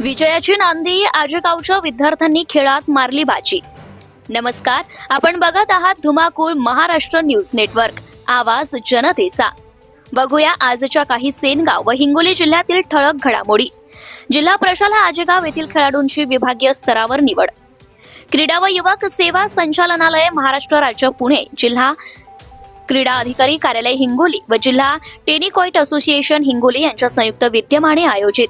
विजयाची नांदी आजगावच्या विद्यार्थ्यांनी खेळात मारली बाजी. नमस्कार आपण बघत आहात धुमाकूळ महाराष्ट्र न्यूज नेटवर्क. आवाज जनतेचा. बघूया आजच्या काही सेनगाव व हिंगोली जिल्ह्यातील ठळक घडामोडी. जिल्हा प्रशाला आजगाव येथील खेळाडूंची विभागीय स्तरावर निवड. क्रीडा व युवक सेवा संचालनालय महाराष्ट्र राज्य पुणे जिल्हा क्रीडा अधिकारी कार्यालय हिंगोली व जिल्हा टेनिकॉइट असोसिएशन हिंगोली यांच्या संयुक्त विद्यमाने आयोजित.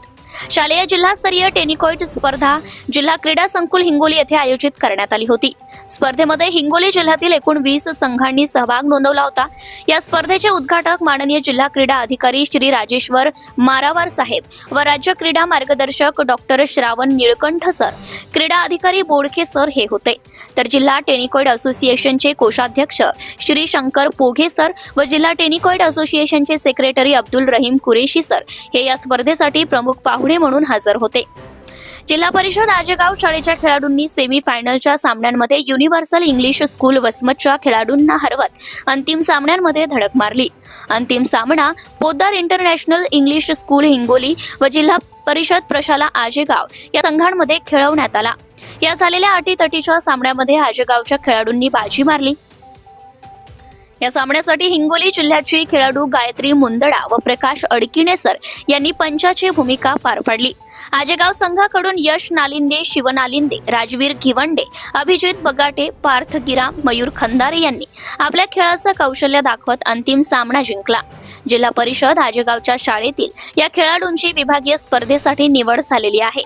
शालेय जिल्हास्तरीय टेनिकॉइट स्पर्धा जिल्हा क्रीडा संकुल हिंगोली येथे आयोजित करण्यात आली होती. स्पर्धेमध्ये हिंगोली जिल्ह्यातील एकूण वीस संघांनी सहभाग नोंदवला होता. या स्पर्धेचे उद्घाटक माननीय जिल्हा क्रीडा अधिकारी श्री राजेश्वर मारावार साहेब व राज्य क्रीडा मार्गदर्शक डॉक्टर श्रावण निळकंठ सर. क्रीडा अधिकारी बोडके सर हे होते. तर जिल्हा टेनिकॉइड असोसिएशनचे कोषाध्यक्ष श्री शंकर पोघे सर व जिल्हा टेनिकॉइड असोसिएशनचे सेक्रेटरी अब्दुल रहीम कुरेशी सर हे या स्पर्धेसाठी प्रमुख पाहुणे म्हणून हजर होते. जिल्हा परिषद आजेगाव शाळेच्या खेळाडूंनी सेमी फायनलच्या सामन्यांमध्ये युनिव्हर्सल इंग्लिश स्कूल वसमतच्या खेळाडूंना हरवत अंतिम सामन्यांमध्ये धडक मारली. अंतिम सामना Poddar international English school Hingoli व जिल्हा परिषद प्रशाला आजेगाव या संघांमध्ये खेळवण्यात आला. या झालेल्या अटीतटीच्या सामन्यामध्ये आजेगावच्या खेळाडूंनी बाजी मारली. या सामन्यासाठी हिंगोली जिल्ह्याची खेळाडू गायत्री मुंदडा व प्रकाश अडकिणेसर यांनी पंचाची भूमिका पार पाडली. आजेगाव संघाकडून यश नालिंदे शिवनालिंदे राजवीर घिवंडे अभिजित बगाटे पार्थ गिराम मयूर खंदारे यांनी आपल्या खेळाचं कौशल्य दाखवत अंतिम सामना जिंकला. जिल्हा परिषद आजेगावच्या शाळेतील या खेळाडूंची विभागीय स्पर्धेसाठी निवड झालेली आहे.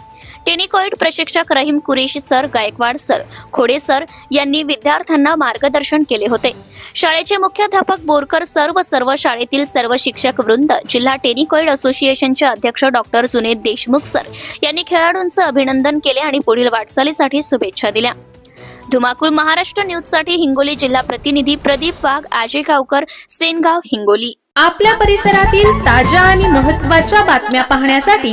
टेनिकॉइड प्रशिक्षक Rahim Qureshi sir Gaikwad sir Khode sir यांनी विद्यार्थ्यांना मार्गदर्शन केले होते. शाळेचे मुख्याध्यापक बोरकर सर व सर्व शाळेतील सर्व शिक्षक वृंद जिल्हा टेनिकॉइड असोसिएशनचे अध्यक्ष डॉक्टर सुनीत देशमुख सर यांनी खेळाडूंचं अभिनंदन केले आणि पुढील वाटचालीसाठी शुभेच्छा दिल्या. धुमाकूळ महाराष्ट्र न्यूजसाठी हिंगोली जिल्हा प्रतिनिधी प्रदीप वाघ आजेगावकर सेनगाव हिंगोली. आपल्या परिसरातील ताज्या आणि महत्त्वाच्या बातम्या पाहण्यासाठी